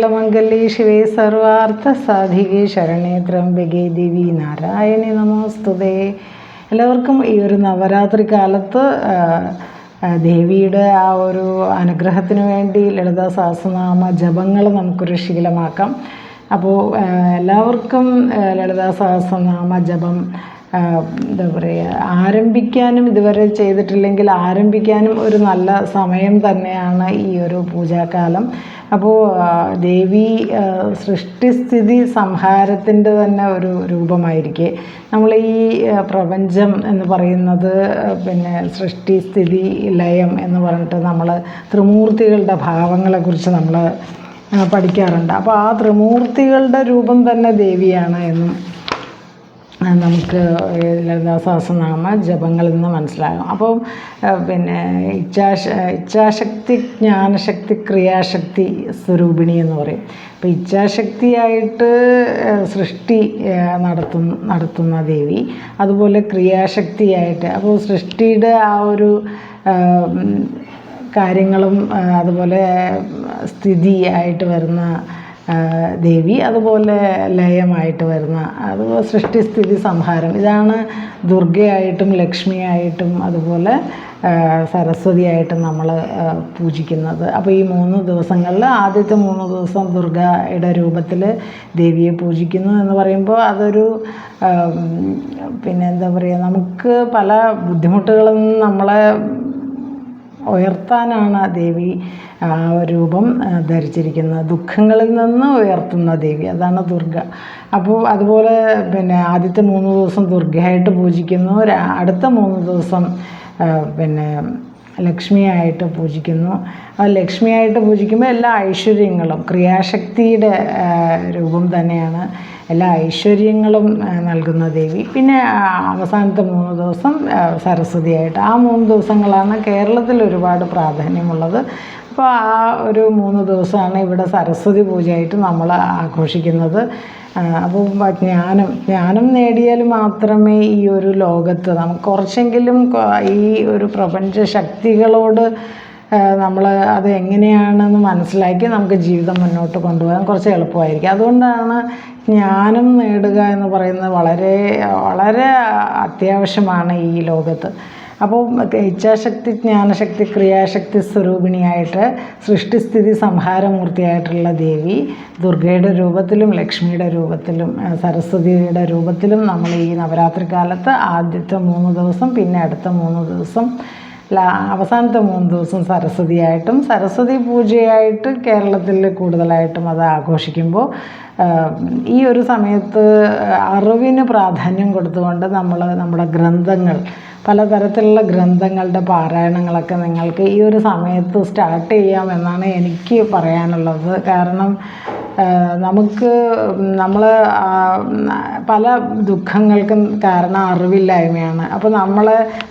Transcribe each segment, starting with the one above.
മംഗല്യേ ശിവേ സർവാർത്ഥ സാധികേ ശരണേ ത്രംബകേ ദേവി നാരായണി നമോസ്തുതേ എല്ലാവർക്കും ഈ ഒരു നവരാത്രി കാലത്ത് ദേവിയുടെ ആ ഒരു അനുഗ്രഹത്തിന് വേണ്ടി ലളിതാ സഹസ്രനാമ ജപങ്ങൾ നമുക്കൊരു ശീലമാക്കാം അപ്പോൾ എല്ലാവർക്കും ലളിതാ സഹസ്രനാമ ജപം എന്താ പറയുക ആരംഭിക്കാനും ഇതുവരെ ചെയ്തിട്ടില്ലെങ്കിൽ ആരംഭിക്കാനും ഒരു നല്ല സമയം തന്നെയാണ് ഈ ഒരു പൂജാകാലം. അപ്പോൾ ദേവി സൃഷ്ടിസ്ഥിതി സംഹാരത്തിന്റെ തന്നെ ഒരു രൂപമായിരിക്കെ. നമ്മൾ ഈ പ്രപഞ്ചം എന്ന് പറയുന്നത് പിന്നെ സൃഷ്ടിസ്ഥിതി ലയം എന്ന് പറഞ്ഞിട്ട് നമ്മൾ ത്രിമൂർത്തികളുടെ ഭാവങ്ങളെക്കുറിച്ച് നമ്മൾ പഠിക്കാറുണ്ട്. അപ്പോൾ ആ ത്രിമൂർത്തികളുടെ രൂപം തന്നെ ദേവിയാണ് എന്നും നമുക്ക് ലളിതാ സഹസ്രനാമ ജപങ്ങളിൽ നിന്ന് മനസ്സിലാകും അപ്പോൾ പിന്നെ ഇച്ഛാശ ഇച്ഛാശക്തി ജ്ഞാനശക്തി ക്രിയാശക്തി സ്വരൂപിണി എന്ന് പറയും. അപ്പോൾ ഇച്ഛാശക്തിയായിട്ട് സൃഷ്ടി നടത്തുന്ന നടത്തുന്ന ദേവി. അതുപോലെ ക്രിയാശക്തിയായിട്ട്. അപ്പോൾ സൃഷ്ടിയുടെ ആ ഒരു കാര്യങ്ങളും അതുപോലെ സ്ഥിതിയായിട്ട് വരുന്ന ദേവി അതുപോലെ ലയമായിട്ട് വരുന്ന അതുപോലെ സൃഷ്ടിസ്ഥിതി സംഹാരം ഇതാണ് ദുർഗയായിട്ടും ലക്ഷ്മിയായിട്ടും അതുപോലെ സരസ്വതിയായിട്ടും നമ്മൾ പൂജിക്കുന്നത്. അപ്പോൾ ഈ മൂന്ന് ദിവസങ്ങളിൽ ആദ്യത്തെ മൂന്ന് ദിവസം ദുർഗയുടെ രൂപത്തിൽ ദേവിയെ പൂജിക്കുന്നു എന്ന് പറയുമ്പോൾ അതൊരു പിന്നെ എന്താ പറയുക നമുക്ക് പല ബുദ്ധിമുട്ടുകളും നമ്മളെ ഉയർത്താനാണ് ആ ദേവി രൂപം ധരിച്ചിരിക്കുന്നത്. ദുഃഖങ്ങളിൽ നിന്ന് ഉയർത്തുന്ന ദേവി അതാണ് ദുർഗ. അപ്പോൾ അതുപോലെ പിന്നെ ആദ്യത്തെ മൂന്ന് ദിവസം ദുർഗയായിട്ട് പൂജിക്കുന്നു. അടുത്ത മൂന്ന് ദിവസം പിന്നെ ലക്ഷ്മിയായിട്ട് പൂജിക്കുന്നു. ആ ലക്ഷ്മിയായിട്ട് പൂജിക്കുമ്പോൾ എല്ലാ ഐശ്വര്യങ്ങളും ക്രിയാശക്തിയുടെ രൂപം തന്നെയാണ് എല്ലാ ഐശ്വര്യങ്ങളും നൽകുന്ന ദേവി. പിന്നെ അവസാനത്തെ മൂന്ന് ദിവസം സരസ്വതിയായിട്ട്. ആ മൂന്ന് ദിവസങ്ങളാണ് കേരളത്തിൽ ഒരുപാട് പ്രാധാന്യമുള്ളത്. അപ്പോൾ ആ ഒരു മൂന്ന് ദിവസമാണ് ഇവിടെ സരസ്വതി പൂജയായിട്ട് നമ്മൾ ആഘോഷിക്കുന്നത്. അപ്പോൾ ജ്ഞാനം ജ്ഞാനം നേടിയാൽ മാത്രമേ ഈ ഒരു ലോകത്ത് നമുക്ക് കുറച്ചെങ്കിലും ഈ ഒരു പ്രപഞ്ച ശക്തികളോട് നമ്മൾ അത് എങ്ങനെയാണെന്ന് മനസ്സിലാക്കി നമുക്ക് ജീവിതം മുന്നോട്ട് കൊണ്ടുപോകാൻ കുറച്ച് എളുപ്പമായിരിക്കും. അതുകൊണ്ടാണ് ജ്ഞാനം നേടുക എന്ന് പറയുന്നത് വളരെ വളരെ അത്യാവശ്യമാണ് ഈ ലോകത്ത്. അപ്പോൾ ഇച്ഛാശക്തി ജ്ഞാനശക്തി ക്രിയാശക്തി സ്വരൂപിണിയായിട്ട് സൃഷ്ടിസ്ഥിതി സംഹാരമൂർത്തിയായിട്ടുള്ള ദേവി ദുർഗയുടെ രൂപത്തിലും ലക്ഷ്മിയുടെ രൂപത്തിലും സരസ്വതിയുടെ രൂപത്തിലും നമ്മൾ ഈ നവരാത്രി കാലത്ത് ആദ്യത്തെ മൂന്ന് ദിവസം പിന്നെ അടുത്ത മൂന്ന് ദിവസം അവസാനത്തെ മൂന്ന് ദിവസം സരസ്വതിയായിട്ടും സരസ്വതി പൂജയായിട്ട് കേരളത്തിൽ കൂടുതലായിട്ടും അത് ആഘോഷിക്കുമ്പോൾ ഈ ഒരു സമയത്ത് അറിവിന് പ്രാധാന്യം കൊടുത്തുകൊണ്ട് നമ്മൾ നമ്മുടെ ഗ്രന്ഥങ്ങൾ പലതരത്തിലുള്ള ഗ്രന്ഥങ്ങളുടെ പാരായണങ്ങളൊക്കെ നിങ്ങൾക്ക് ഈ ഒരു സമയത്ത് സ്റ്റാർട്ട് ചെയ്യാമെന്നാണ് എനിക്ക് പറയാനുള്ളത്. കാരണം നമുക്ക് നമ്മൾ പല ദുഃഖങ്ങൾക്കും കാരണം അറിവില്ലായ്മയാണ്. അപ്പോൾ നമ്മൾ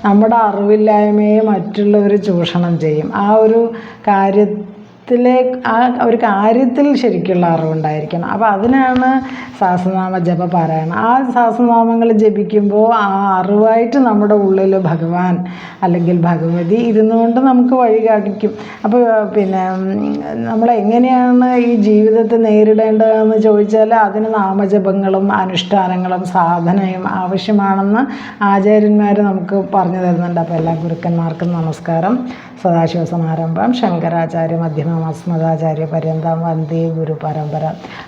നമ്മുടെ അറിവില്ലായ്മയെ മറ്റുള്ളവർ ചൂഷണം ചെയ്യും. ആ ഒരു കാര്യത്തിലെ ആ ഒരു കാര്യത്തിൽ ശരിക്കുള്ള അറിവുണ്ടായിരിക്കണം അപ്പോൾ അതിനാണ് സഹസ്രനാമ ജപ പാരായണം. ആ സഹസ്രനാമങ്ങൾ ജപിക്കുമ്പോൾ ആ അറിവായിട്ട് നമ്മുടെ ഉള്ളിൽ ഭഗവാൻ അല്ലെങ്കിൽ ഭഗവതി ഇരുന്നുകൊണ്ട് നമുക്ക് വഴി കാണിക്കും. അപ്പോൾ പിന്നെ നമ്മൾ എങ്ങനെയാണ് ഈ ജീവിതത്തെ നേരിടേണ്ടതെന്ന് ചോദിച്ചാൽ അതിന് നാമജപങ്ങളും അനുഷ്ഠാനങ്ങളും സാധനയും ആവശ്യമാണെന്ന് ആചാര്യന്മാർ നമുക്ക് പറഞ്ഞു തരുന്നുണ്ട്. അപ്പോൾ എല്ലാ ഗുരുക്കന്മാർക്കും നമസ്കാരം. സദാശിവസമാരംഭം ശങ്കരാചാര്യ മധ്യമസ്മദാചാര്യ പര്യന്തം വന്ദേ ഗുരു പരമ്പര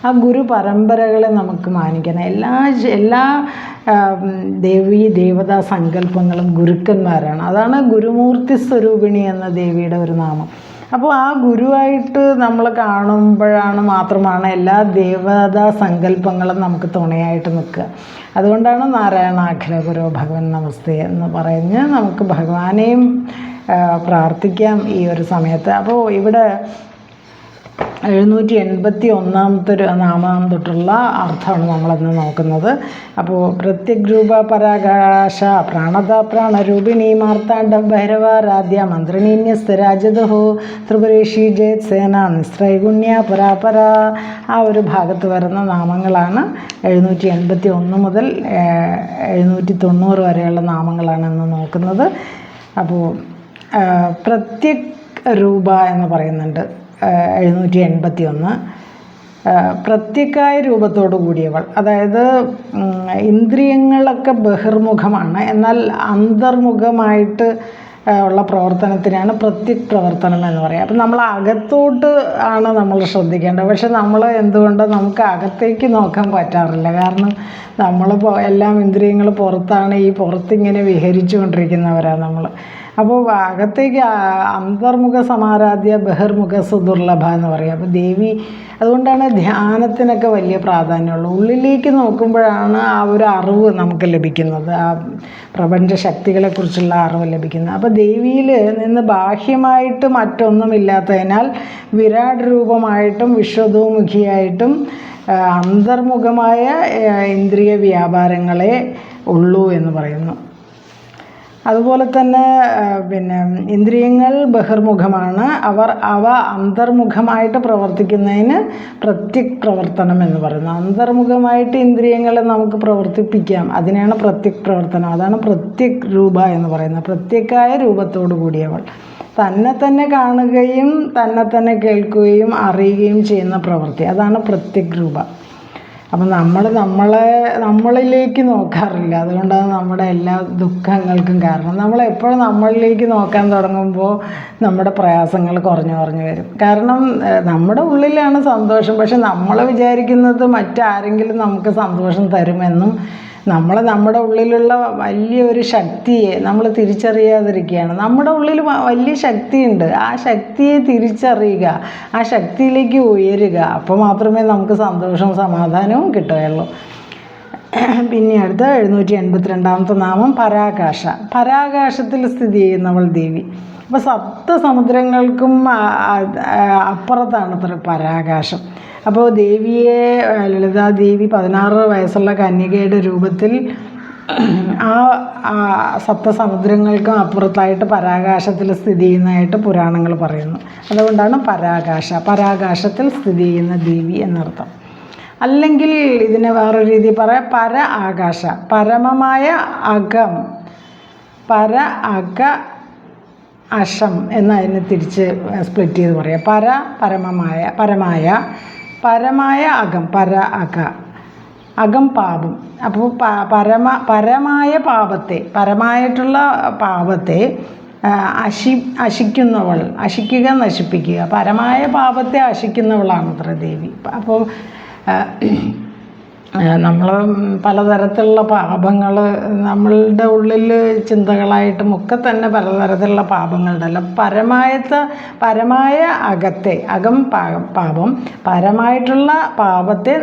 ആ ഗുരു പരമ്പരകളെ നമുക്ക് മാനിക്കണം. എല്ലാ എല്ലാ ദേവീ ദേവതാ സങ്കല്പങ്ങളും ഗുരുക്കന്മാരാണ്. അതാണ് ഗുരുമൂർത്തി സ്വരൂപിണി എന്ന ദേവിയുടെ ഒരു നാമം. അപ്പോൾ ആ ഗുരുവായിട്ട് നമ്മൾ കാണുമ്പോഴാണ് മാത്രമാണ് എല്ലാ ദേവതാ സങ്കല്പങ്ങളും നമുക്ക് തുണയായിട്ട് നിൽക്കുക. അതുകൊണ്ടാണ് നാരായണാഖില ഗുരു ഭഗവൻ നമസ്തേ എന്ന് പറഞ്ഞ് നമുക്ക് ഭഗവാനെയും പ്രാർത്ഥിക്കാം ഈ ഒരു സമയത്ത്. അപ്പോൾ ഇവിടെ എഴുന്നൂറ്റി എൺപത്തി ഒന്നാമത്തെ ഒരു നാമം തൊട്ടുള്ള അർത്ഥമാണ് നമ്മളിന്ന് നോക്കുന്നത്. അപ്പോൾ പ്രത്യഗ്രൂപ പരാകാശ പ്രാണത പ്രാണരൂപിണി മാർത്താണ്ഡ ഭൈരവാരാധ്യ മന്ത്രിണീന്യസ്തരാജദഹോ ത്രിപുരേഷി ജയത് സേന നിസ്ത്രൈഗുണ്യ പരാപര ആ ഒരു ഭാഗത്ത് വരുന്ന നാമങ്ങളാണ് എഴുന്നൂറ്റി എൺപത്തി ഒന്ന് മുതൽ എഴുന്നൂറ്റി തൊണ്ണൂറ് വരെയുള്ള നാമങ്ങളാണ് ഇന്ന് നോക്കുന്നത്. അപ്പോൾ പ്രത്യക് രൂപ എന്ന് പറയുന്നുണ്ട്. എഴുന്നൂറ്റി എൺപത്തി ഒന്ന് പ്രത്യക്കായ രൂപത്തോടു കൂടിയവൾ. അതായത് ഇന്ദ്രിയങ്ങളൊക്കെ ബഹിർമുഖമാണ്. എന്നാൽ അന്തർമുഖമായിട്ട് ഉള്ള പ്രവർത്തനത്തിനാണ് പ്രത്യക് പ്രവർത്തനം എന്ന് പറയുക. അപ്പം നമ്മൾ അകത്തോട്ട് ആണ് നമ്മൾ ശ്രദ്ധിക്കേണ്ടത്. പക്ഷെ നമ്മൾ എന്തുകൊണ്ട് നമുക്ക് അകത്തേക്ക് നോക്കാൻ പറ്റാറില്ല. കാരണം നമ്മൾ എല്ലാം ഇന്ദ്രിയങ്ങൾ പുറത്താണ്. ഈ പുറത്തിങ്ങനെ വിഹരിച്ചു കൊണ്ടിരിക്കുന്നവരാണ് നമ്മൾ. അപ്പോൾ അകത്തേക്ക് അന്തർമുഖ സമാരാധ്യ ബഹിർമുഖ സുദുർലഭ എന്ന് പറയും. അപ്പോൾ ദേവി അതുകൊണ്ടാണ് ധ്യാനത്തിനൊക്കെ വലിയ പ്രാധാന്യമുള്ളത്. ഉള്ളിലേക്ക് നോക്കുമ്പോഴാണ് ആ ഒരു അറിവ് നമുക്ക് ലഭിക്കുന്നത്. ആ പ്രപഞ്ച ശക്തികളെക്കുറിച്ചുള്ള അറിവ് ലഭിക്കുന്നത്. അപ്പോൾ ദേവിയിൽ നിന്ന് ബാഹ്യമായിട്ട് മറ്റൊന്നുമില്ലാത്തതിനാൽ വിരാട് രൂപമായിട്ടും വിശ്വതോമുഖിയായിട്ടും അന്തർമുഖമായ ഇന്ദ്രിയ വ്യാപാരങ്ങളെ ഉള്ളൂ എന്ന് പറയുന്നു. അതുപോലെ തന്നെ പിന്നെ ഇന്ദ്രിയങ്ങൾ ബഹിർമുഖമാണ്. അവർ അവ അന്തർമുഖമായിട്ട് പ്രവർത്തിക്കുന്നതിന് പ്രത്യക് പ്രവർത്തനം എന്ന് പറയുന്നത്. അന്തർമുഖമായിട്ട് ഇന്ദ്രിയങ്ങളെ നമുക്ക് പ്രവർത്തിപ്പിക്കാം. അതിനെയാണ് പ്രത്യക് പ്രവർത്തനം. അതാണ് പ്രത്യക് രൂപ എന്ന് പറയുന്നത്. പ്രത്യക്കായ രൂപത്തോടു കൂടിയവൾ. തന്നെ തന്നെ കാണുകയും തന്നെ തന്നെ കേൾക്കുകയും അറിയുകയും ചെയ്യുന്ന പ്രവൃത്തി. അതാണ് പ്രത്യക് രൂപ. അപ്പം നമ്മൾ നമ്മളെ നമ്മളിലേക്ക് നോക്കാറില്ല. അതുകൊണ്ടാണ് നമ്മുടെ എല്ലാ ദുഃഖങ്ങൾക്കും കാരണം നമ്മൾ എപ്പോഴും നമ്മളിലേക്ക് നോക്കാൻ തുടങ്ങുമ്പോൾ നമ്മുടെ പ്രയാസങ്ങൾ കുറഞ്ഞു കുറഞ്ഞു വരും. കാരണം നമ്മുടെ ഉള്ളിലാണ് സന്തോഷം. പക്ഷെ നമ്മൾ വിചാരിക്കുന്നത് മറ്റാരെങ്കിലും നമുക്ക് സന്തോഷം തരുമെന്നും നമ്മൾ നമ്മുടെ ഉള്ളിലുള്ള വലിയൊരു ശക്തിയെ നമ്മൾ തിരിച്ചറിയാതിരിക്കുകയാണ്. നമ്മുടെ ഉള്ളിൽ വലിയ ശക്തിയുണ്ട്. ആ ശക്തിയെ തിരിച്ചറിയുക ആ ശക്തിയിലേക്ക് ഉയരുക. അപ്പോൾ മാത്രമേ നമുക്ക് സന്തോഷവും സമാധാനവും കിട്ടുകയുള്ളൂ. പിന്നെ അടുത്ത എഴുന്നൂറ്റി എൺപത്തിരണ്ടാമത്തെ നാമം പരാകാശ. പരാകാശത്തിൽ സ്ഥിതി ചെയ്യുന്നവൾ ദേവി. അപ്പോൾ സപ്ത സമുദ്രങ്ങൾക്കും അപ്പുറത്താണ് പരാകാശം. അപ്പോൾ ദേവിയെ ലളിതാദേവി പതിനാറ് വയസ്സുള്ള കന്യകയുടെ രൂപത്തിൽ ആ സപ്തസമുദ്രങ്ങൾക്കും അപ്പുറത്തായിട്ട് പരാകാശത്തിൽ സ്ഥിതി ചെയ്യുന്നതായിട്ട് പുരാണങ്ങൾ പറയുന്നു. അതുകൊണ്ടാണ് പരാകാശ. പരാകാശത്തിൽ സ്ഥിതി ചെയ്യുന്ന ദേവി എന്നർത്ഥം. അല്ലെങ്കിൽ ഇതിനെ വേറൊരു രീതി പറയാം പര ആകാശ. പരമമായ അകം പര അക അഷം എന്നതിനെ തിരിച്ച് സ്പ്ലിറ്റ് ചെയ്ത് പറയാം. പര പരമമായ പരമായ പരമായ അകം പര അക അകം പാപം. അപ്പോൾ പരമ പരമായ പാപത്തെ പരമായിട്ടുള്ള പാപത്തെ അശി അശിക്കുന്നവൾ അശിക്കുക നശിപ്പിക്കുക. പരമായ പാപത്തെ അശിക്കുന്നവളാണ് ദേവി. അപ്പോൾ നമ്മൾ പലതരത്തിലുള്ള പാപങ്ങൾ നമ്മളുടെ ഉള്ളിൽ ചിന്തകളായിട്ടും ഒക്കെ തന്നെ പലതരത്തിലുള്ള പാപങ്ങളുണ്ടല്ലോ പരമായത്തെ പരമായ അകത്തെ അകം പാപം പരമായിട്ടുള്ള പാപത്തെ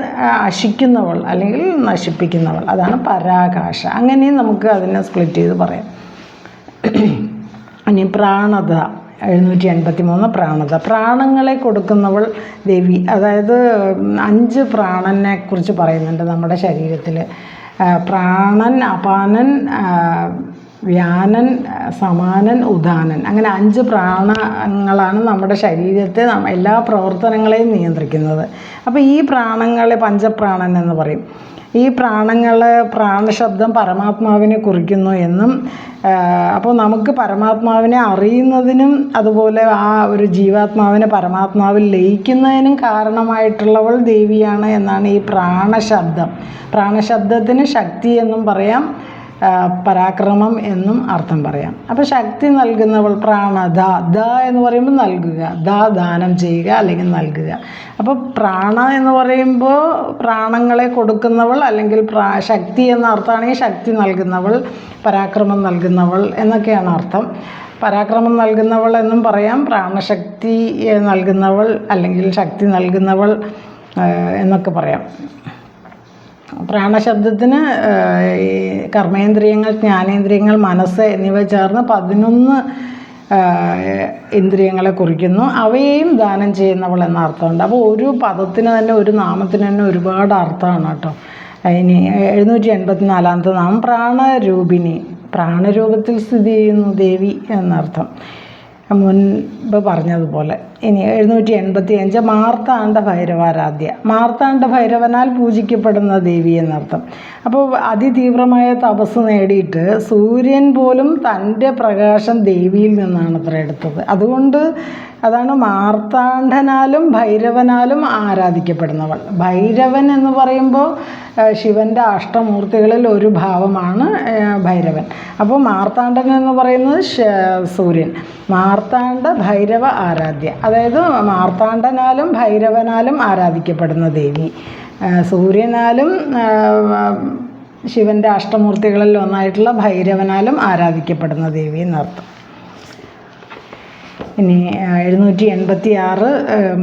അശിക്കുന്നവൾ അല്ലെങ്കിൽ നശിപ്പിക്കുന്നവൾ. അതാണ് പരാകാശ. അങ്ങനെയും നമുക്ക് അതിനെ സ്പ്ലിറ്റ് ചെയ്ത് പറയാം. ഇനി പ്രാണത. എഴുന്നൂറ്റി എൺപത്തി മൂന്ന് പ്രാണത. പ്രാണങ്ങളെ കൊടുക്കുന്നവൾ ദേവി. അതായത് അഞ്ച് പ്രാണനെ കുറിച്ച് പറയുന്നുണ്ട് നമ്മുടെ ശരീരത്തിൽ പ്രാണൻ അപാനൻ വ്യാനൻ സമാനൻ ഉദാനൻ. അങ്ങനെ അഞ്ച് പ്രാണങ്ങളാണ് നമ്മുടെ ശരീരത്തെ എല്ലാ പ്രവർത്തനങ്ങളെയും നിയന്ത്രിക്കുന്നത്. അപ്പോൾ ഈ പ്രാണങ്ങളെ പഞ്ചപ്രാണൻ എന്ന് പറയും. ഈ പ്രാണങ്ങൾ പ്രാണശബ്ദം പരമാത്മാവിനെ കുറിക്കുന്നു എന്നും അപ്പോൾ നമുക്ക് പരമാത്മാവിനെ അറിയുന്നതിനും അതുപോലെ ആ ഒരു ജീവാത്മാവിനെ പരമാത്മാവിൽ ലയിക്കുന്നതിനും കാരണമായിട്ടുള്ളവൾ ദേവിയാണ് എന്നാണ് ഈ പ്രാണശബ്ദം. പ്രാണശബ്ദത്തിന് ശക്തി എന്നും പറയാം. പരാക്രമം എന്നും അർത്ഥം പറയാം. അപ്പോൾ ശക്തി നൽകുന്നവൾ പ്രാണധ ദ എന്ന് പറയുമ്പോൾ നൽകുക. ദ ദാനം ചെയ്യുക അല്ലെങ്കിൽ നൽകുക. അപ്പോൾ പ്രാണ എന്ന് പറയുമ്പോൾ പ്രാണങ്ങളെ കൊടുക്കുന്നവൾ അല്ലെങ്കിൽ പ്രാ ശക്തി എന്ന അർത്ഥമാണെങ്കിൽ ശക്തി നൽകുന്നവൾ പരാക്രമം നൽകുന്നവൾ എന്നൊക്കെയാണ് അർത്ഥം. പരാക്രമം നൽകുന്നവൾ എന്നും പറയാം. പ്രാണശക്തി നൽകുന്നവൾ അല്ലെങ്കിൽ ശക്തി നൽകുന്നവൾ എന്നൊക്കെ പറയാം. പ്രാണശബ്ദത്തിന് ഈ കർമ്മേന്ദ്രിയങ്ങൾ ജ്ഞാനേന്ദ്രിയങ്ങൾ മനസ്സ് എന്നിവ ചേർന്ന് പതിനൊന്ന് ഇന്ദ്രിയങ്ങളെ കുറിക്കുന്നു. അവയെയും ദാനം ചെയ്യുന്നവൾ എന്ന അർത്ഥമുണ്ട്. അപ്പോൾ ഒരു പദത്തിന് തന്നെ ഒരു നാമത്തിന് തന്നെ ഒരുപാട് അർത്ഥമാണ് കേട്ടോ. ഇനി എഴുന്നൂറ്റി എൺപത്തി നാലാമത്തെ നാമം പ്രാണരൂപിണി. പ്രാണരൂപത്തിൽ സ്ഥിതി ചെയ്യുന്നു ദേവി എന്നർത്ഥം. മുൻപ് പറഞ്ഞതുപോലെ. ഇനി എഴുന്നൂറ്റി എൺപത്തി അഞ്ച് മാർത്താണ്ഡ ഭൈരവാരാധ്യ. മാർത്താണ്ഡ ഭൈരവനാൽ പൂജിക്കപ്പെടുന്ന ദേവി എന്നർത്ഥം. അപ്പോൾ അതിതീവ്രമായ തപസ് നേടിയിട്ട് സൂര്യൻ പോലും തന്റെ പ്രകാശം ദേവിയിൽ നിന്നാണ് അത്ര എടുത്തത്. അതുകൊണ്ട് അതാണ് മാർത്താണ്ഡനാലും ഭൈരവനാലും ആരാധിക്കപ്പെടുന്നവൾ. ഭൈരവൻ എന്ന് പറയുമ്പോൾ ശിവന്റെ അഷ്ടമൂർത്തികളിൽ ഒരു ഭാവമാണ് ഭൈരവൻ. അപ്പോൾ മാർത്താണ്ഡൻ എന്ന് പറയുന്നത് സൂര്യൻ. മാർത്താണ്ഡ ഭൈരവ ആരാധ്യ. അതായത് മാർത്താണ്ഡനാലും ഭൈരവനാലും ആരാധിക്കപ്പെടുന്ന ദേവി. സൂര്യനാലും ശിവന്റെ അഷ്ടമൂർത്തികളിൽ ഒന്നായിട്ടുള്ള ഭൈരവനാലും ആരാധിക്കപ്പെടുന്ന ദേവി എന്നർത്ഥം. ഇനി എഴുന്നൂറ്റി എൺപത്തി ആറ്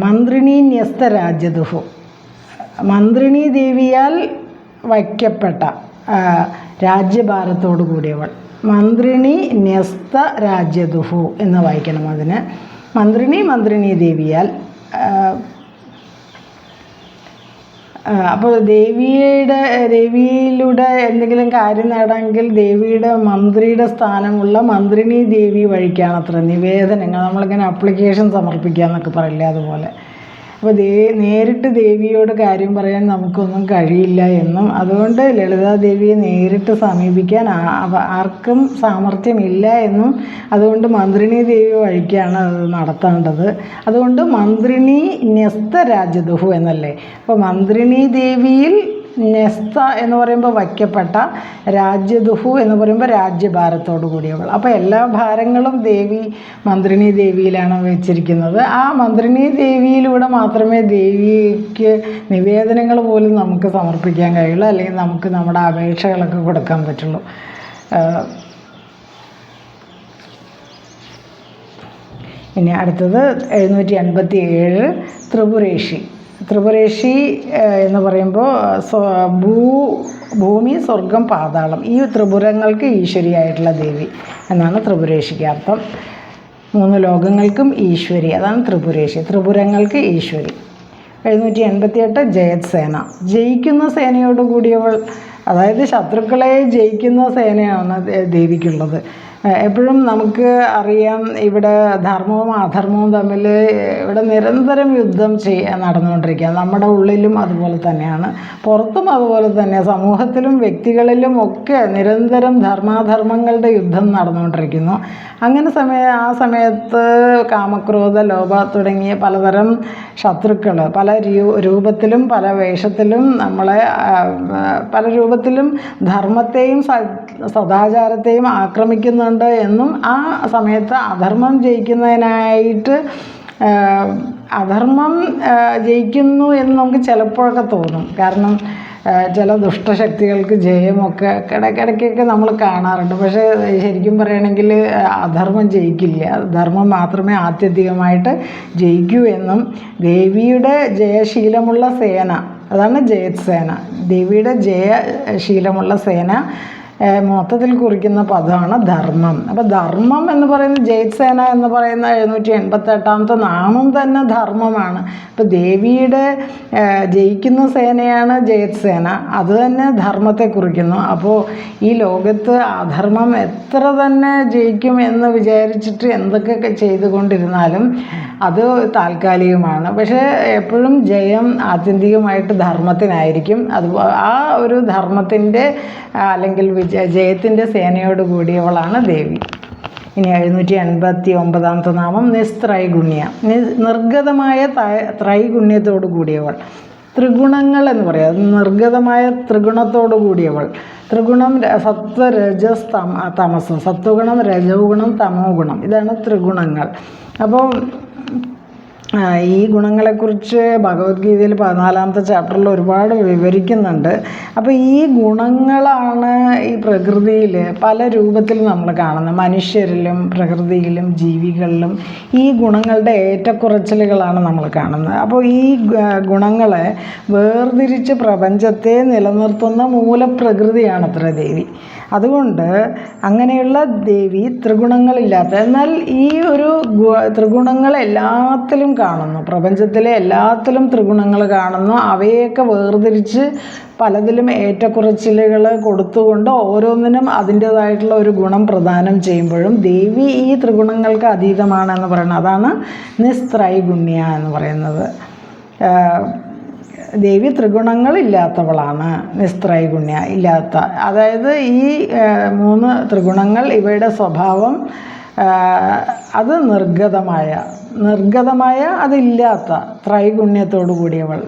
മന്ത്രിണി ന്യസ്ത രാജ്യദുഹു മന്ത്രിണി ദേവിയാൽ വയ്ക്കപ്പെട്ട രാജ്യഭാരത്തോടു കൂടിയവൾ മന്ത്രിണി ന്യസ്ത രാജ്യദുഹു എന്ന് വായിക്കണം അതിന്. മന്ത്രിണി മന്ത്രിണി ദേവിയാൽ അപ്പോൾ ദേവിയുടെ ദേവിയിലൂടെ എന്തെങ്കിലും കാര്യം നേടാമെങ്കിൽ ദേവിയുടെ മന്ത്രിയുടെ സ്ഥാനമുള്ള മന്ത്രിണി ദേവി വഴിക്കാണ് അത്ര നിവേദനങ്ങൾ. നമ്മളിങ്ങനെ അപ്ലിക്കേഷൻ സമർപ്പിക്കുക എന്നൊക്കെ പറയില്ലേ അതുപോലെ. അപ്പോൾ ദേ നേരിട്ട് ദേവിയോട് കാര്യം പറയാൻ നമുക്കൊന്നും കഴിയില്ല എന്നും. അതുകൊണ്ട് ലളിതാദേവിയെ നേരിട്ട് സമീപിക്കാൻ ആർക്കും സാമർഥ്യമില്ല എന്നും. അതുകൊണ്ട് മന്ത്രിണി ദേവി വഴിക്കാണ് അത് നടത്തേണ്ടത്. അതുകൊണ്ട് മന്ത്രിണി ന്യസ്ത രാജദുഹു എന്നല്ലേ? അപ്പോൾ മന്ത്രിണി ദേവിയിൽ നെസ്ത എന്ന് പറയുമ്പോൾ വയ്ക്കപ്പെട്ട രാജ്യദുഹു എന്ന് പറയുമ്പോൾ രാജ്യഭാരത്തോടു കൂടിയവൾ. അപ്പോൾ എല്ലാ ഭാരങ്ങളും ദേവി മന്ത്രിണി ദേവിയിലാണ് വെച്ചിരിക്കുന്നത്. ആ മന്ത്രിണി ദേവിയിലൂടെ മാത്രമേ ദേവിക്ക് നിവേദനങ്ങൾ പോലും നമുക്ക് സമർപ്പിക്കാൻ കഴിയുള്ളൂ. അല്ലെങ്കിൽ നമുക്ക് നമ്മുടെ അപേക്ഷകളൊക്കെ കൊടുക്കാൻ പറ്റുള്ളൂ. ഇനി അടുത്തത് എഴുന്നൂറ്റി അൻപത്തി ഏഴ് ത്രിപുരേഷി. ത്രിപുരേഷി എന്ന് പറയുമ്പോൾ ഭൂ ഭൂമി സ്വർഗം പാതാളം. ഈ ത്രിപുരങ്ങൾക്ക് ഈശ്വരിയായിട്ടുള്ള ദേവി എന്നാണ് ത്രിപുരേഷിക്ക് അർത്ഥം. മൂന്ന് ലോകങ്ങൾക്കും ഈശ്വരി. അതാണ് ത്രിപുരേഷി. ത്രിപുരങ്ങൾക്ക് ഈശ്വരി. എഴുന്നൂറ്റി എൺപത്തിയെട്ട് ജയത്സേന ജയിക്കുന്ന സേനയോട് കൂടിയവൾ അതായത് ശത്രുക്കളെ ജയിക്കുന്ന സേനയാണ് ദേവിക്കുള്ളത്. എപ്പോഴും നമുക്ക് അറിയാം ഇവിടെ ധർമ്മവും അധർമ്മവും തമ്മിൽ ഇവിടെ നിരന്തരം യുദ്ധം ചെയ്യ നടന്നുകൊണ്ടിരിക്കുക നമ്മുടെ ഉള്ളിലും അതുപോലെ തന്നെയാണ്. പുറത്തും അതുപോലെ തന്നെ സമൂഹത്തിലും വ്യക്തികളിലും ഒക്കെ നിരന്തരം ധർമാധർമ്മങ്ങളുടെ യുദ്ധം നടന്നുകൊണ്ടിരിക്കുന്നു. അങ്ങനെ സമയ ആ സമയത്ത് കാമക്രോധ ലോഭ തുടങ്ങിയ പലതരം ശത്രുക്കൾ പല രൂപത്തിലും പല വേഷത്തിലും നമ്മളെ പല രൂപത്തിലും ധർമ്മത്തെയും സദാചാരത്തെയും സദാചാരത്തെയും ആക്രമിക്കുന്നുണ്ട് എന്നും ആ സമയത്ത് അധർമ്മം ജയിക്കുന്നതിനായിട്ട് അധർമ്മം ജയിക്കുന്നു എന്ന് നമുക്ക് ചിലപ്പോഴൊക്കെ തോന്നും. കാരണം ചില ദുഷ്ടശക്തികൾക്ക് ജയമൊക്കെ ഇടയ്ക്കിടയ്ക്കൊക്കെ നമ്മൾ കാണാറുണ്ട്. പക്ഷേ ശരിക്കും പറയുകയാണെങ്കിൽ അധർമ്മം ജയിക്കില്ല. ധർമ്മം മാത്രമേ ആത്യന്തികമായിട്ട് ജയിക്കൂ എന്നും ദേവിയുടെ ജയശീലമുള്ള സേന അതാണ് ജയത്സേന ദേവിയുടെ ജയശീലമുള്ള സേന മൊത്തത്തിൽ കുറിക്കുന്ന പദമാണ് ധർമ്മം. അപ്പോൾ ധർമ്മം എന്ന് പറയുന്ന ജയ്സേന എന്ന് പറയുന്ന എഴുന്നൂറ്റി എൺപത്തെട്ടാമത്തെ നാമം തന്നെ ധർമ്മമാണ്. അപ്പോൾ ദേവിയുടെ ജയിക്കുന്ന സേനയാണ് ജയത്സേന അത് തന്നെ ധർമ്മത്തെ കുറിക്കുന്നു. അപ്പോൾ ഈ ലോകത്ത് അധർമ്മം എത്ര തന്നെ ജയിക്കും എന്ന് വിചാരിച്ചിട്ട് എന്തൊക്കെ ചെയ്തുകൊണ്ടിരുന്നാലും അത് താൽക്കാലികമാണ്. പക്ഷേ എപ്പോഴും ജയം ആത്യന്തികമായിട്ട് ധർമ്മത്തിനായിരിക്കും. അത് ആ ഒരു ധർമ്മത്തിന്റെ അല്ലെങ്കിൽ ജയത്തിന്റെ സേനയോട് കൂടിയവളാണ് ദേവി. ഇനി എഴുന്നൂറ്റി എൺപത്തി ഒമ്പതാമത്തെ നാമം നിസ്ത്രൈഗുണ്യ. നിർഗതമായ ത്രൈഗുണ്യത്തോട് കൂടിയവൾ. ത്രിഗുണങ്ങൾ എന്ന് പറയാം. നിർഗതമായ ത്രിഗുണത്തോട് കൂടിയവൾ. ത്രിഗുണം സത്വ രജസ് തമ തമസം. സത്വഗുണം രജോ ഗുണം തമോ ഗുണം ഇതാണ് ത്രിഗുണങ്ങൾ. അപ്പോൾ ഈ ഗുണങ്ങളെക്കുറിച്ച് ഭഗവത്ഗീതയിൽ പതിനാലാമത്തെ ചാപ്റ്ററിൽ ഒരുപാട് വിവരിക്കുന്നുണ്ട്. അപ്പോൾ ഈ ഗുണങ്ങളാണ് ഈ പ്രകൃതിയിൽ പല രൂപത്തിൽ നമ്മൾ കാണുന്നത്. മനുഷ്യരിലും പ്രകൃതിയിലും ജീവികളിലും ഈ ഗുണങ്ങളുടെ ഏറ്റക്കുറച്ചിലുകളാണ് നമ്മൾ കാണുന്നത്. അപ്പോൾ ഈ ഗുണങ്ങളെ വേർതിരിച്ച് പ്രപഞ്ചത്തെ നിലനിർത്തുന്ന മൂലപ്രകൃതിയാണ് അത്ര ദേവി. അതുകൊണ്ട് അങ്ങനെയുള്ള ദേവി ത്രിഗുണങ്ങളില്ലാത്ത എന്നാൽ ഈ ഒരു ത്രിഗുണങ്ങൾ എല്ലാത്തിലും കാണുന്നു. പ്രപഞ്ചത്തിലെ എല്ലാത്തിലും ത്രിഗുണങ്ങൾ കാണുന്നു. അവയെയൊക്കെ വേർതിരിച്ച് പലതിലും ഏറ്റക്കുറച്ചിലുകൾ കൊടുത്തുകൊണ്ട് ഓരോന്നിനും അതിന്റേതായിട്ടുള്ള ഒരു ഗുണം പ്രദാനം ചെയ്യുമ്പോഴും ദേവി ഈ ത്രിഗുണങ്ങൾക്ക് അതീതമാണെന്ന് പറയുന്നത്. അതാണ് നിസ്ത്രൈഗുണ്യ എന്ന് പറയുന്നത്. ദേവി ത്രിഗുണങ്ങൾ ഇല്ലാത്തവളാണ്. നിസ്ത്രൈഗുണ്യ ഇല്ലാത്ത അതായത് ഈ മൂന്ന് ത്രിഗുണങ്ങൾ ഇവയുടെ സ്വഭാവം അത് നിർഗതമായ നിർഗതമായ അതില്ലാത്ത ത്രൈഗുണ്യത്തോടു കൂടിയവൾ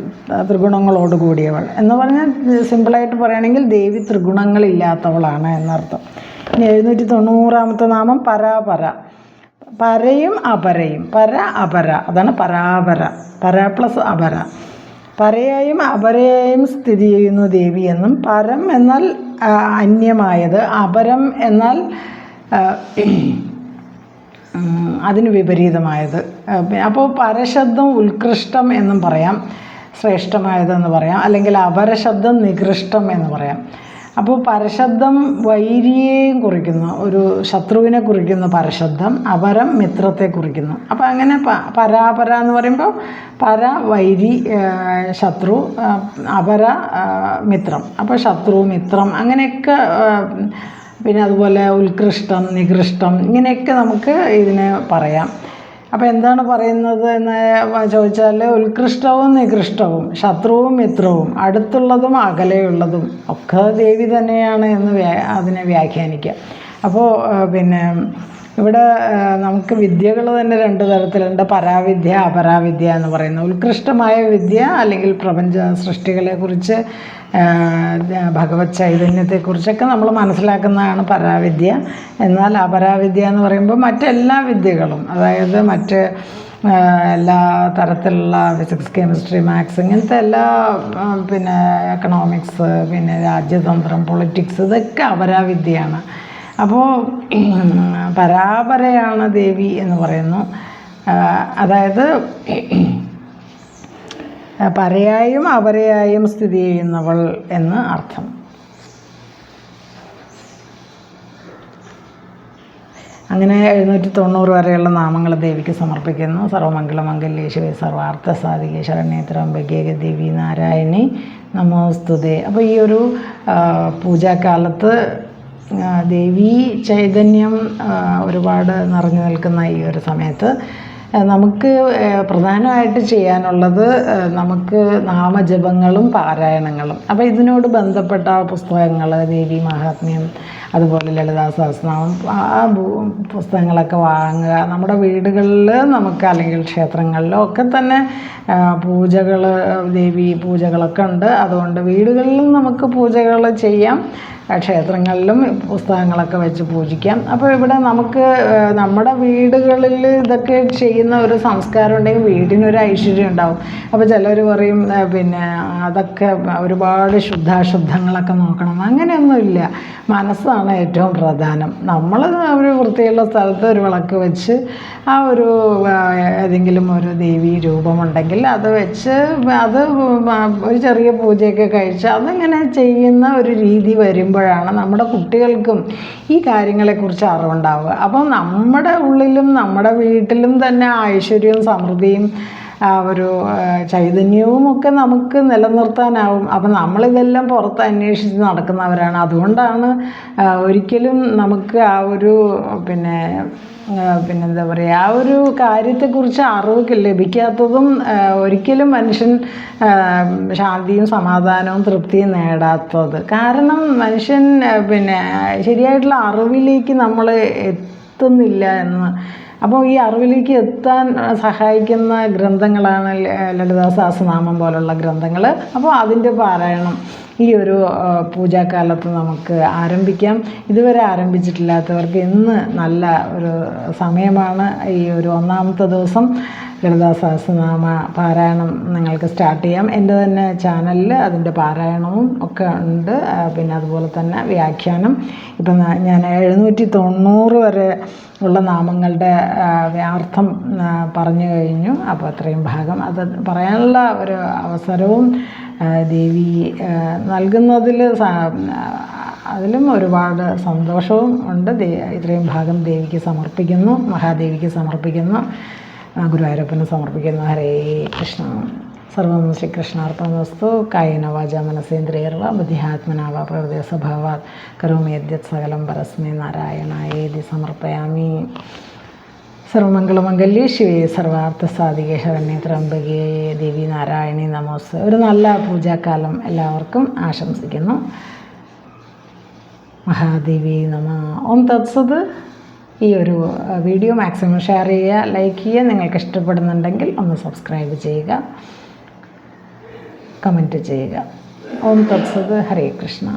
ത്രിഗുണങ്ങളോട് കൂടിയവൾ എന്ന് പറഞ്ഞാൽ സിമ്പിളായിട്ട് പറയുകയാണെങ്കിൽ ദേവി ത്രിഗുണങ്ങളില്ലാത്തവളാണ് എന്നർത്ഥം. ഇനി എഴുന്നൂറ്റി തൊണ്ണൂറാമത്തെ നാമം പരാപര. പരയും അപരയും. പര അപര. അതാണ് പരാപര. പര പ്ലസ് അപര. പരയായും അപരയായും സ്ഥിതി ചെയ്യുന്നു ദേവി എന്നും. പരം എന്നാൽ അന്യമായത് അപരം എന്നാൽ അതിന് വിപരീതമായത്. അപ്പോൾ പരശബ്ദം ഉത്കൃഷ്ടം എന്നും പറയാം ശ്രേഷ്ഠമായതെന്ന് പറയാം അല്ലെങ്കിൽ അപരശബ്ദം നികൃഷ്ടം എന്ന് പറയാം. അപ്പോൾ പരശബ്ദം വൈരിയെയും കുറിക്കുന്നു ഒരു ശത്രുവിനെ കുറിക്കുന്ന പരശബ്ദം അപരം മിത്രത്തെ കുറിക്കുന്നു. അപ്പോൾ അങ്ങനെ പ പരാപര എന്ന് പറയുമ്പോൾ പര വൈരി ശത്രു അപര മിത്രം. അപ്പോൾ ശത്രു മിത്രം അങ്ങനെയൊക്കെ പിന്നെ അതുപോലെ ഉത്കൃഷ്ടം നികൃഷ്ടം ഇങ്ങനെയൊക്കെ നമുക്ക് ഇതിനെ പറയാം. അപ്പോൾ എന്താണ് പറയുന്നത് എന്ന് ചോദിച്ചാൽ ഉത്കൃഷ്ടവും നികൃഷ്ടവും ശത്രുവും മിത്രവും അടുത്തുള്ളതും അകലെയുള്ളതും ഒക്കെ ദേവി തന്നെയാണ് എന്ന് വ്യാ അതിനെ വ്യാഖ്യാനിക്കുക. അപ്പോൾ പിന്നെ ഇവിടെ നമുക്ക് വിദ്യകൾ തന്നെ രണ്ട് തരത്തിലുണ്ട്. പരാവിദ്യ അപരാവിദ്യ എന്ന് പറയുന്നത്. ഉത്കൃഷ്ടമായ വിദ്യ അല്ലെങ്കിൽ പ്രപഞ്ച സൃഷ്ടികളെക്കുറിച്ച് ഭഗവത് ചൈതന്യത്തെക്കുറിച്ചൊക്കെ നമ്മൾ മനസ്സിലാക്കുന്നതാണ് പരാവിദ്യ. എന്നാൽ അപരാവിദ്യ എന്ന് പറയുമ്പോൾ മറ്റെല്ലാ വിദ്യകളും അതായത് മറ്റ് എല്ലാ തരത്തിലുള്ള ഫിസിക്സ് കെമിസ്ട്രി മാത്സ് ഇങ്ങനത്തെ എല്ലാ പിന്നെ എക്കണോമിക്സ് പിന്നെ രാജ്യതന്ത്രം പൊളിറ്റിക്സ് ഇതൊക്കെ അപരാവിദ്യയാണ്. അപ്പോൾ പരാപരയാണ് ദേവി എന്ന് പറയുന്നു. അതായത് പരയായും അപരയായും സ്ഥിതി ചെയ്യുന്നവൾ എന്ന് അർത്ഥം. അങ്ങനെ എഴുന്നൂറ്റി തൊണ്ണൂറ് വരെയുള്ള നാമങ്ങൾ ദേവിക്ക് സമർപ്പിക്കുന്നു. സർവമംഗളമംഗല്യേ ശിവ സർവാർത്ഥ സാധികേ ശരണ്യേത്രംബകേ ദേവി നാരായണി. നമോസ്തുതേ അപ്പോൾ ഈ ഒരു പൂജാക്കാലത്ത് ദേവി ചൈതന്യം ഒരുപാട് നിറഞ്ഞു നിൽക്കുന്ന ഈ ഒരു സമയത്ത് നമുക്ക് പ്രധാനമായിട്ട് ചെയ്യാനുള്ളത് നമുക്ക് നാമജപങ്ങളും പാരായണങ്ങളും. അപ്പോൾ ഇതിനോട് ബന്ധപ്പെട്ട പുസ്തകങ്ങൾ ദേവി മഹാത്മ്യം അതുപോലെ ലളിതാ സഹസ്രനാമം ആ പുസ്തകങ്ങളൊക്കെ വാങ്ങുക. നമ്മുടെ വീടുകളിൽ നമുക്ക് അല്ലെങ്കിൽ ക്ഷേത്രങ്ങളിലോ ഒക്കെ തന്നെ പൂജകൾ ദേവി പൂജകളൊക്കെ ഉണ്ട്. അതുകൊണ്ട് വീടുകളിലും നമുക്ക് പൂജകൾ ചെയ്യാം. ക്ഷേത്രങ്ങളിലും പുസ്തകങ്ങളൊക്കെ വെച്ച് പൂജിക്കാം. അപ്പോൾ ഇവിടെ നമുക്ക് നമ്മുടെ വീടുകളിൽ ഇതൊക്കെ ചെയ്യുന്ന ഒരു സംസ്കാരം ഉണ്ടെങ്കിൽ വീടിനൊരു ഐശ്വര്യം ഉണ്ടാവും. അപ്പോൾ ചിലർ പറയും പിന്നെ അതൊക്കെ ഒരുപാട് ശുദ്ധാശുദ്ധങ്ങളൊക്കെ നോക്കണം. അങ്ങനെയൊന്നുമില്ല. മനസ്സാണ് ഏറ്റവും പ്രധാനം. നമ്മൾ ഒരു വൃത്തിയുള്ള സ്ഥലത്ത് ഒരു വിളക്ക് വെച്ച് ആ ഒരു ഏതെങ്കിലും ഒരു ദേവി രൂപമുണ്ടെങ്കിൽ അത് വെച്ച് അത് ഒരു ചെറിയ പൂജയൊക്കെ കഴിച്ച് അതിങ്ങനെ ചെയ്യുന്ന ഒരു രീതി വരുമ്പോഴാണ് നമ്മുടെ കുട്ടികൾക്കും ഈ കാര്യങ്ങളെക്കുറിച്ച് അറിവുണ്ടാവുക. അപ്പം നമ്മുടെ ഉള്ളിലും നമ്മുടെ വീട്ടിലും തന്നെ ഐശ്വര്യവും സമൃദ്ധിയും ഒരു ആ, ചൈതന്യവും ഒക്കെ നമുക്ക് നിലനിർത്താനാവും. അപ്പം നമ്മളിതെല്ലാം പുറത്ത് അന്വേഷിച്ച് നടക്കുന്നവരാണ്. അതുകൊണ്ടാണ് ഒരിക്കലും നമുക്ക് ആ ഒരു പിന്നെ പിന്നെ എന്താ പറയുക ആ ഒരു കാര്യത്തെക്കുറിച്ച് അറിവ് ലഭിക്കാത്തതും ഒരിക്കലും മനുഷ്യൻ ശാന്തിയും സമാധാനവും തൃപ്തിയും നേടാത്തത്. കാരണം മനുഷ്യൻ പിന്നെ ശരിയായിട്ടുള്ള അറിവിലേക്ക് നമ്മൾ എത്തുന്നില്ല എന്ന് അപ്പോൾ ഈ അറിവിലേക്ക് എത്താൻ സഹായിക്കുന്ന ഗ്രന്ഥങ്ങളാണ് ലളിതാസാസനാമം പോലുള്ള ഗ്രന്ഥങ്ങൾ അപ്പോൾ അതിന്റെ പാരായണം ഈ ഒരു പൂജാക്കാലത്ത് നമുക്ക് ആരംഭിക്കാം. ഇതുവരെ ആരംഭിച്ചിട്ടില്ലാത്തവർക്ക് ഇന്ന് നല്ല ഒരു സമയമാണ് ഈ ഒരു ഒന്നാമത്തെ ദിവസം. ലളിതാ സഹസ്രനാമ പാരായണം നിങ്ങൾക്ക് സ്റ്റാർട്ട് ചെയ്യാം. എന്റെ തന്നെ ചാനലിൽ അതിന്റെ പാരായണവും ഒക്കെ ഉണ്ട്. പിന്നെ അതുപോലെ തന്നെ വ്യാഖ്യാനം. ഇപ്പം ഞാൻ എഴുന്നൂറ്റി തൊണ്ണൂറ് വരെ ഉള്ള നാമങ്ങളുടെ അർത്ഥം പറഞ്ഞു കഴിഞ്ഞു. അപ്പോൾ അത്രയും ഭാഗം. അത് പറയാനുള്ള ഒരു അവസരവും ദേവി നൽകുന്നതിൽ അതിലും ഒരുപാട് സന്തോഷവും ഉണ്ട്. ഇത്രയും ഭാഗം ദേവിക്ക് സമർപ്പിക്കുന്നു മഹാദേവിക്ക് സമർപ്പിക്കുന്നു. ഗുരുവായൂരപ്പന് സമർപ്പിക്കുന്നു ഹരേ കൃഷ്ണ. സർവം ശ്രീകൃഷ്ണാർപ്പണമസ്തു. കായേന വാച മനസേന്ദ്രിയർവ ബുദ്ധിഹാത്മനാവ പ്രകൃതി സ്വഭാവാത് കരോമേദ്യത് സകലം പരസ്മേ നാരായണായേതി സമർപ്പയാമി. സർവമംഗളമംഗല്യ ശിവേ സർവാർത്ഥ സാധികേ ഹരണ്യ ത്രംബകേ ദേവി നാരായണി നമോസ് ഒരു നല്ല പൂജാക്കാലം എല്ലാവർക്കും ആശംസിക്കുന്നു. മഹാദേവി നമ. ഓം തത്സത്. ഈ ഒരു വീഡിയോ മാക്സിമം ഷെയർ ചെയ്യുക ലൈക്ക് ചെയ്യുക നിങ്ങൾക്ക് ഇഷ്ടപ്പെടുന്നുണ്ടെങ്കിൽ ഒന്ന് സബ്സ്ക്രൈബ് ചെയ്യുക കമന്റ് ചെയ്യുക. ഓം തത്സത് ഹരേ കൃഷ്ണ.